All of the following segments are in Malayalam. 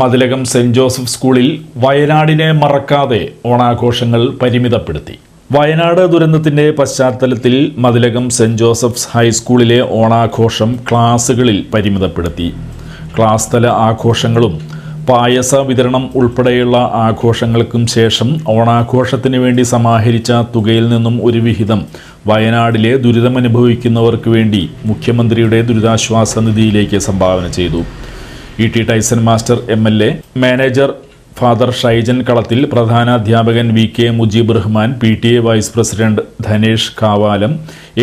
മതിലകം സെന്റ് ജോസഫ് സ്കൂളിൽ വയനാടിനെ മറക്കാതെ ഓണാഘോഷങ്ങൾ പരിമിതപ്പെടുത്തി. വയനാട് ദുരന്തത്തിന്റെ പശ്ചാത്തലത്തിൽ മതിലകം സെന്റ് ജോസഫ്സ് ഹൈസ്കൂളിലെ ഓണാഘോഷം ക്ലാസ്സുകളിൽ പരിമിതപ്പെടുത്തി. ക്ലാസ് തല ആഘോഷങ്ങളും പായസ വിതരണം ഉൾപ്പെടെയുള്ള ആഘോഷങ്ങൾക്കും ശേഷം ഓണാഘോഷത്തിന് വേണ്ടി സമാഹരിച്ച തുകയിൽ നിന്നും ഒരു വിഹിതം വയനാടിലെ ദുരിതമനുഭവിക്കുന്നവർക്ക് വേണ്ടി മുഖ്യമന്ത്രിയുടെ ദുരിതാശ്വാസ നിധിയിലേക്ക് സംഭാവന ചെയ്തു. E T Tyson master M L A manager father Shaijan Kalathil പ്രധാനാധ്യാപകൻ V K Mujeeb Rahman P T A vice president Dhanesh Kavalam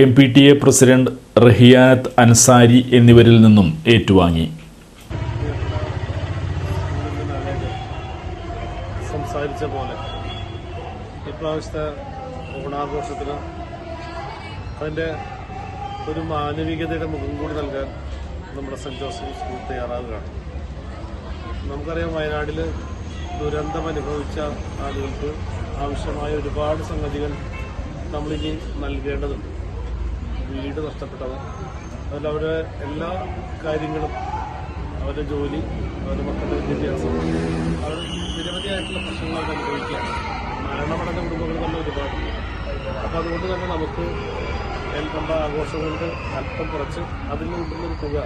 M P T A president Rahiyanath Ansari എന്നിവരിൽ നിന്നും ഏറ്റുവാങ്ങി. സംസാരിച്ച പോലെ ഇപ്രാവശ്യത്തെ ഓണാഘോഷത്തിന് അതിന്റെ ഒരു മാനവികതയുടെ മുഖം കൂടി നൽകാൻ നമ്മുടെ സെന്റ് ജോസഫ് സ്കൂൾ തയ്യാറാവുകയാണ്. നമുക്കറിയാം വയനാട്ടിൽ ദുരന്തം അനുഭവിച്ച ആളുകൾക്ക് ആവശ്യമായ ഒരുപാട് സംഗതികൾ നമ്മളിനി നൽകേണ്ടതുണ്ട്. വീട് നഷ്ടപ്പെട്ടവർ അതിൽ അവരുടെ എല്ലാ കാര്യങ്ങളും അവരുടെ ജോലി അവരുടെ മക്കളുടെ വിദ്യാഭ്യാസം അവർ നിരവധിയായിട്ടുള്ള പ്രശ്നങ്ങളൊക്കെ അനുഭവിക്കുകയാണ്. മരണമടഞ്ഞ കുടുംബങ്ങൾ തന്നെ ഒരുപാട് അപ്പോൾ അതുകൊണ്ട് തന്നെ നമുക്ക് നമ്മുടെ ആഘോഷം കൊണ്ട് അല്പം കുറച്ച് അതിൽ കിട്ടുന്നൊരു തുക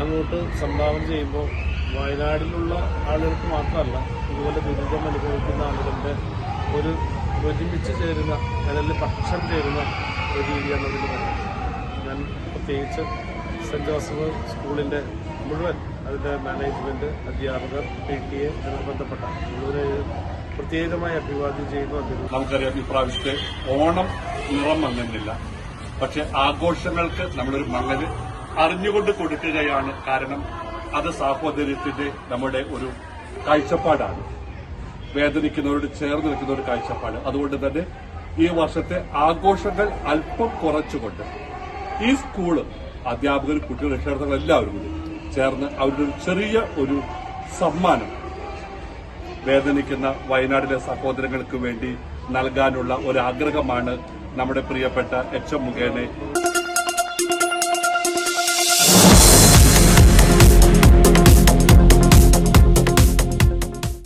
അങ്ങോട്ട് സംഭാവന ചെയ്യുമ്പോൾ വയനാടിലുള്ള ആളുകൾക്ക് മാത്രമല്ല ഇതുപോലെ ദുരിതം അനുഭവിക്കുന്ന ആളുകളുടെ ഒരു ഒരുമിച്ച് ചേരുന്ന അല്ലെങ്കിൽ പക്ഷം ചേരുന്ന ഒരു രീതിയാണ് അതിൽ വരുന്നത് ഞാൻ പ്രത്യേകിച്ച് സെന്റ് ജോസഫ് സ്കൂളിന്റെ മുഴുവൻ അതിന്റെ മാനേജ്മെന്റ് അധ്യാപകർ പി ടി എ എന്നിവ ബന്ധപ്പെട്ട മുഴുവനെ പ്രത്യേകമായി അഭിവാദ്യം ചെയ്യുന്നു നമുക്കറിയാം ഇപ്രാവശ്യത്തെ ഓണം നിറം മങ്ങുന്നില്ല പക്ഷെ ആഘോഷങ്ങൾക്ക് നമ്മളൊരു മങ്ങൽ അറിഞ്ഞുകൊണ്ട് കൊടുക്കുകയാണ് കാരണം അത് സാഹോദര്യത്തിന്റെ നമ്മുടെ ഒരു കാഴ്ചപ്പാടാണ്. വേദനിക്കുന്നവരോട് ചേർന്ന് നിൽക്കുന്ന ഒരു കാഴ്ചപ്പാട്. അതുകൊണ്ട് തന്നെ ഈ വർഷത്തെ ആഘോഷങ്ങൾ അല്പം കുറച്ചുകൊണ്ട് ഈ സ്കൂൾ അധ്യാപകർ കുട്ടികൾ രക്ഷകർത്താക്കൾ എല്ലാവരും കൂടി ചേർന്ന് അവരുടെ ഒരു ചെറിയ ഒരു സമ്മാനം വേദനിക്കുന്ന വയനാടിലെ സഹോദരങ്ങൾക്ക് വേണ്ടി നൽകാനുള്ള ഒരു ആഗ്രഹമാണ് നമ്മുടെ പ്രിയപ്പെട്ട എച്ച് എം മുഖേനെ